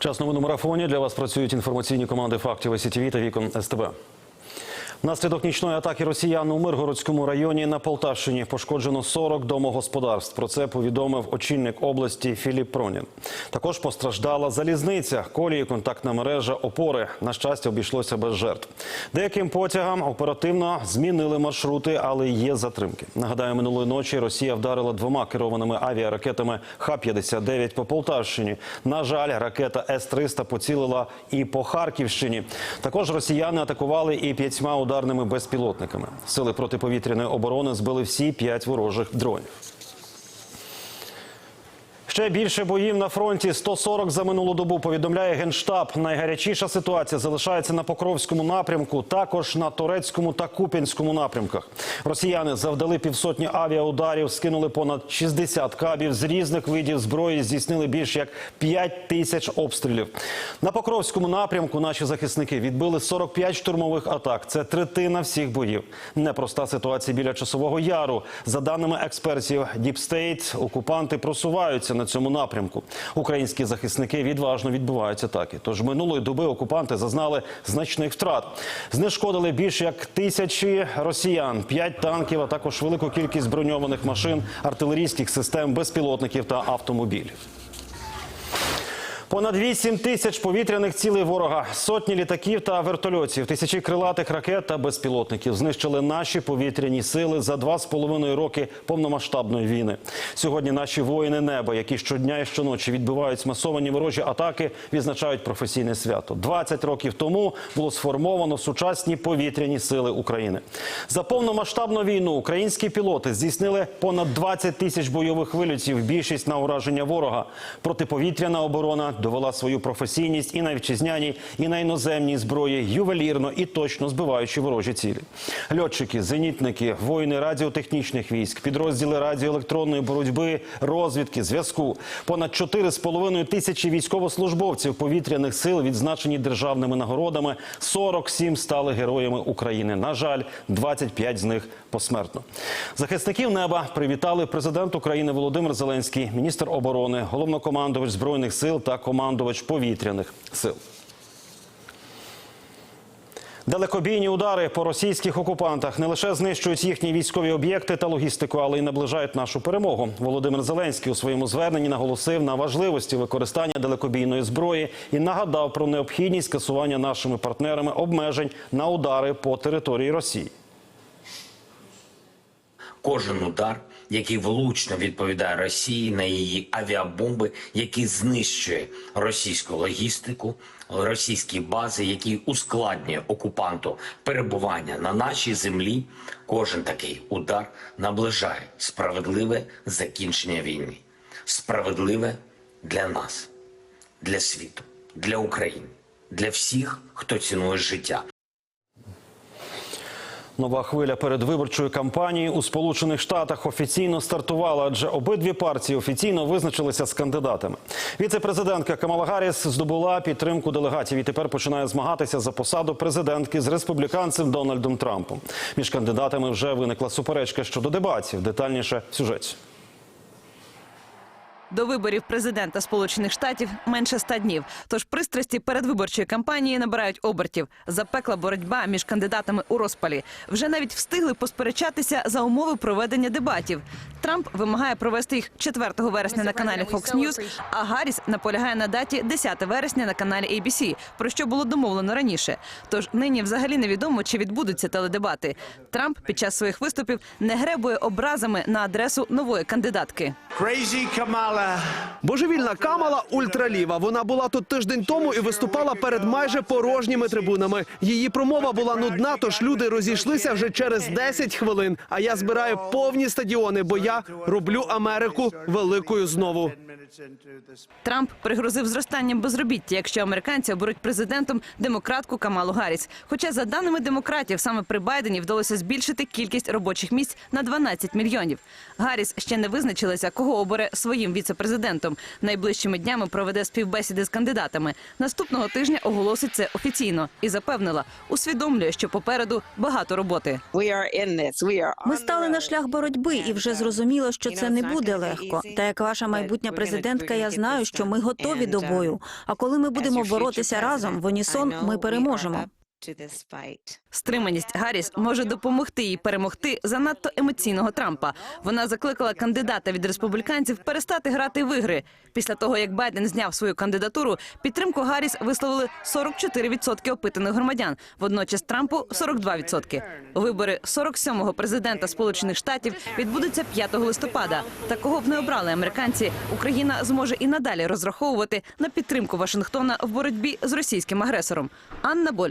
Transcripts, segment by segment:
Час новин у марафоні. Для вас працюють інформаційні команди фактів СІТВ та Вікон СТБ. Внаслідок нічної атаки росіян у Миргородському районі на Полтавщині пошкоджено 40 домогосподарств. Про це повідомив очільник області Філіп Пронін. Також постраждала залізниця, колії, контактна мережа, опори. На щастя, обійшлося без жертв. Деяким потягам оперативно змінили маршрути, але є затримки. Нагадаю, минулої ночі Росія вдарила двома керованими авіаракетами Х-59 по Полтавщині. На жаль, ракета С-300 поцілила і по Харківщині. Також росіяни атакували і п'ятьма ударними безпілотниками. Сили протиповітряної оборони збили всі п'ять ворожих дронів. Ще більше боїв на фронті 140 за минулу добу. Повідомляє генштаб. Найгарячіша ситуація залишається на Покровському напрямку, також на Торецькому та Куп'янському напрямках. Росіяни завдали півсотні авіаударів, скинули понад 60 кабів з різних видів зброї, здійснили більш як 5 тисяч обстрілів. На Покровському напрямку наші захисники відбили 45 штурмових атак. Це третина всіх боїв. Непроста ситуація біля часового яру. За даними експертів Діпстейт, окупанти просуваються на цьому напрямку. Українські захисники відважно відбивають атаки. Тож минулої доби окупанти зазнали значних втрат. Знешкодили більше як тисячі росіян, п'ять танків, а також велику кількість броньованих машин, артилерійських систем, безпілотників та автомобілів. Понад 8 тисяч повітряних цілей ворога, сотні літаків та вертольотів, тисячі крилатих ракет та безпілотників знищили наші повітряні сили за два з половиною роки повномасштабної війни. Сьогодні наші воїни неба, які щодня і щоночі відбивають масовані ворожі атаки, відзначають професійне свято. 20 років тому було сформовано сучасні повітряні сили України. За повномасштабну війну українські пілоти здійснили понад 20 тисяч бойових вильотів. Більшість на ураження ворога. Протиповітряна оборона довела свою професійність і на вітчизняній, і на іноземній зброї, ювелірно і точно збиваючи ворожі цілі. Льотчики, зенітники, воїни радіотехнічних військ, підрозділи радіоелектронної боротьби, розвідки, зв'язку. Понад 4,5 тисячі військовослужбовців повітряних сил відзначені державними нагородами. 47 стали героями України. На жаль, 25 з них посмертно. Захисників неба привітали президент України Володимир Зеленський, міністр оборони, головнокомандувач збройних сил та командувач повітряних сил. Далекобійні удари по російських окупантах не лише знищують їхні військові об'єкти та логістику, але й наближають нашу перемогу. Володимир Зеленський у своєму зверненні наголосив на важливості використання далекобійної зброї і нагадав про необхідність скасування нашими партнерами обмежень на удари по території Росії. Кожен удар, який влучно відповідає Росії на її авіабомби, який знищує російську логістику, російські бази, який ускладнює окупанту перебування на нашій землі. Кожен такий удар наближає справедливе закінчення війни, справедливе для нас, для світу, для України, для всіх, хто цінує життя. Нова хвиля передвиборчої кампанії у Сполучених Штатах офіційно стартувала, адже обидві партії офіційно визначилися з кандидатами. Віце-президентка Камала Гарріс здобула підтримку делегатів і тепер починає змагатися за посаду президентки з республіканцем Дональдом Трампом. Між кандидатами вже виникла суперечка щодо дебатів. Детальніше в сюжеті. До виборів президента Сполучених Штатів менше ста днів. Тож пристрасті передвиборчої кампанії набирають обертів. Запекла боротьба між кандидатами у розпалі. Вже навіть встигли посперечатися за умови проведення дебатів. Трамп вимагає провести їх 4 вересня на каналі Fox News, а Гарріс наполягає на даті 10 вересня на каналі ABC, про що було домовлено раніше. Тож нині взагалі невідомо, чи відбудуться теледебати. Трамп під час своїх виступів не гребує образами на адресу нової кандидатки. Crazy Kamala. Божевільна Камала ультраліва. Вона була тут тиждень тому і виступала перед майже порожніми трибунами. Її промова була нудна, тож люди розійшлися вже через 10 хвилин. А я збираю повні стадіони, бо я роблю Америку великою знову. Трамп пригрозив зростанням безробіття, якщо американці оберуть президентом демократку Камалу Гарріс. Хоча, за даними демократів, саме при Байдені вдалося збільшити кількість робочих місць на 12 мільйонів. Гарріс ще не визначилася, кого обере своїм віце віце-президентом. Найближчими днями проведе співбесіди з кандидатами. Наступного тижня оголосить це офіційно і запевнила, усвідомлює, що попереду багато роботи. Ми стали на шлях боротьби і вже зрозуміло, що це не буде легко. Та як ваша майбутня президентка, я знаю, що ми готові до бою. А коли ми будемо боротися разом в унісон, ми переможемо. Стриманість Гарріс може допомогти їй перемогти занадто емоційного Трампа. Вона закликала кандидата від республіканців перестати грати в ігри. Після того, як Байден зняв свою кандидатуру, підтримку Гарріс висловили 44% опитаних громадян. Водночас Трампу 42%. Вибори 47-го президента Сполучених Штатів відбудуться 5 листопада. Такого б не обрали американці. Україна зможе і надалі розраховувати на підтримку Вашингтона в боротьбі з російським агресором. Анна Боль,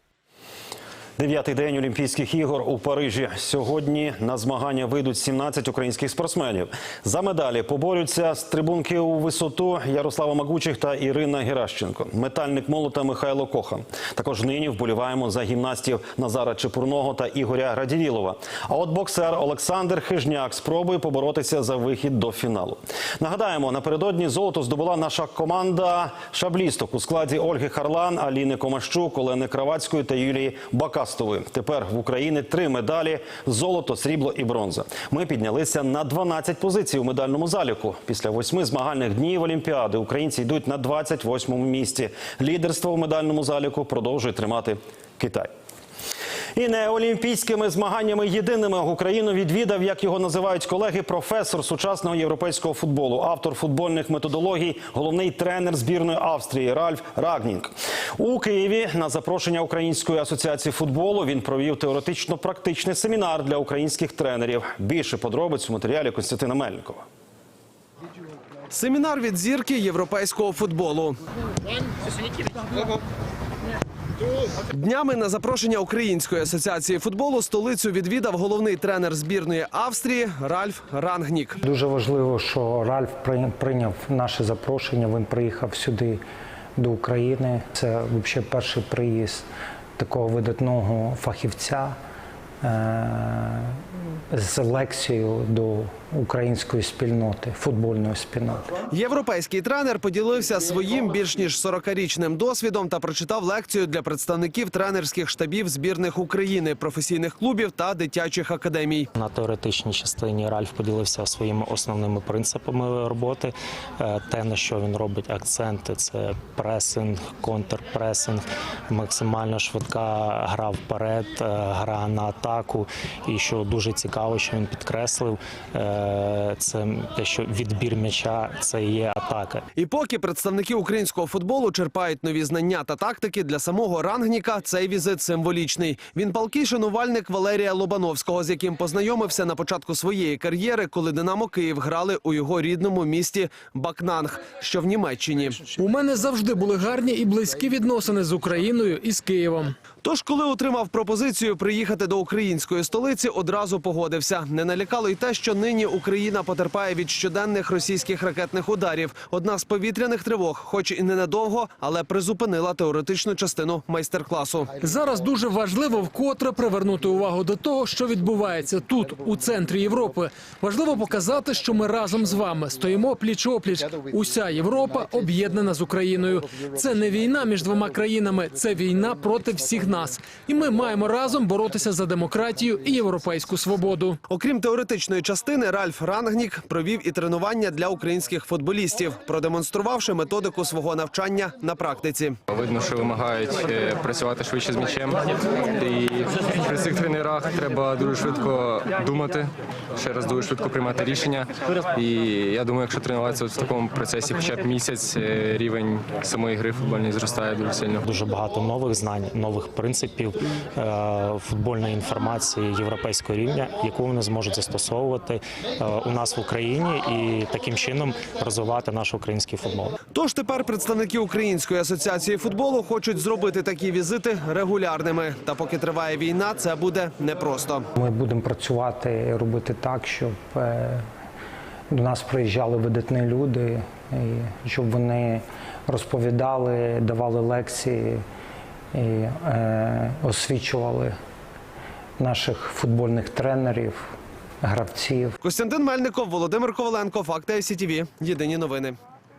Дев'ятий день Олімпійських ігор у Парижі. Сьогодні на змагання вийдуть 17 українських спортсменів. За медалі поборються стрибунки у висоту Ярослава Магучих та Ірина Геращенко. Метальник молота Михайло Кохан. Також нині вболіваємо за гімнастів Назара Чепурного та Ігоря Радівілова. А от боксер Олександр Хижняк спробує поборотися за вихід до фіналу. Нагадаємо, напередодні золото здобула наша команда шаблісток у складі Ольги Харлан, Аліни Комащук, Олени Кравацької та Юлії Бакастової. Тепер в Україні три медалі: золото, срібло і бронза. Ми піднялися на 12 позицій у медальному заліку. Після восьми змагальних днів Олімпіади українці йдуть на 28-му місці. Лідерство у медальному заліку продовжує тримати Китай. І не олімпійськими змаганнями єдиними Україну відвідав, як його називають колеги, професор сучасного європейського футболу, автор футбольних методологій, головний тренер збірної Австрії Ральф Рагнінг. У Києві на запрошення Української асоціації футболу він провів теоретично-практичний семінар для українських тренерів. Більше подробиць у матеріалі Костянтина Мельникова. Семінар від зірки європейського футболу. Днями на запрошення Української асоціації футболу столицю відвідав головний тренер збірної Австрії Ральф Рангнік. Дуже важливо, що Ральф прий- прийняв наше запрошення. Він приїхав сюди до України. Це взагалі перший приїзд такого видатного фахівця е- з лекцією до української спільноти, футбольної спільноти. Європейський тренер поділився своїм більш ніж 40-річним досвідом та прочитав лекцію для представників тренерських штабів збірних України, професійних клубів та дитячих академій. На теоретичній частині Ральф поділився своїми основними принципами роботи. Е, Те, на що він робить акценти, це пресинг, контрпресинг, максимально швидка гра вперед, е, гра на атаку. І що дуже цікаво, що він підкреслив, е, це те, що відбір м'яча це є атака. І поки представники українського футболу черпають нові знання та тактики для самого Рангніка, цей візит символічний. Він палкий шанувальник Валерія Лобановського, з яким познайомився на початку своєї кар'єри, коли Динамо Київ грали у його рідному місті Бакнанг, що в Німеччині. У мене завжди були гарні і близькі відносини з Україною і з Києвом. Тож, коли отримав пропозицію приїхати до української столиці, одразу погодився. Не налякало й те, що нині Україна потерпає від щоденних російських ракетних ударів. Одна з повітряних тривог, хоч і ненадовго, але призупинила теоретичну частину майстер-класу. Зараз дуже важливо вкотре привернути увагу до того, що відбувається тут, у центрі Європи. Важливо показати, що ми разом з вами стоїмо пліч опліч. Уся Європа об'єднана з Україною. Це не війна між двома країнами, це війна проти всіх нас. І ми маємо разом боротися за демократію і європейську свободу. Окрім теоретичної частини, Ральф Рангнік провів і тренування для українських футболістів, продемонструвавши методику свого навчання на практиці. Видно, що вимагають е, працювати швидше з м'ячем. І при цих тренерах треба дуже швидко думати, ще раз дуже швидко приймати рішення. І я думаю, якщо тренуватися в такому процесі хоча б місяць, е, рівень самої гри футбольної зростає дуже сильно. Дуже багато нових знань, нових принципів е, футбольної інформації європейського рівня, яку вони зможуть застосовувати е, у нас в Україні і таким чином розвивати наш український футбол. Тож тепер представники Української асоціації футболу хочуть зробити такі візити регулярними. Та поки триває війна, це буде непросто. Ми будемо працювати і робити так, щоб е, до нас приїжджали видатні люди, і щоб вони розповідали, давали лекції і е, освічували наших футбольних тренерів гравців. Костянтин Мельников, Володимир Коваленко, Факти СІТВ. Єдині новини.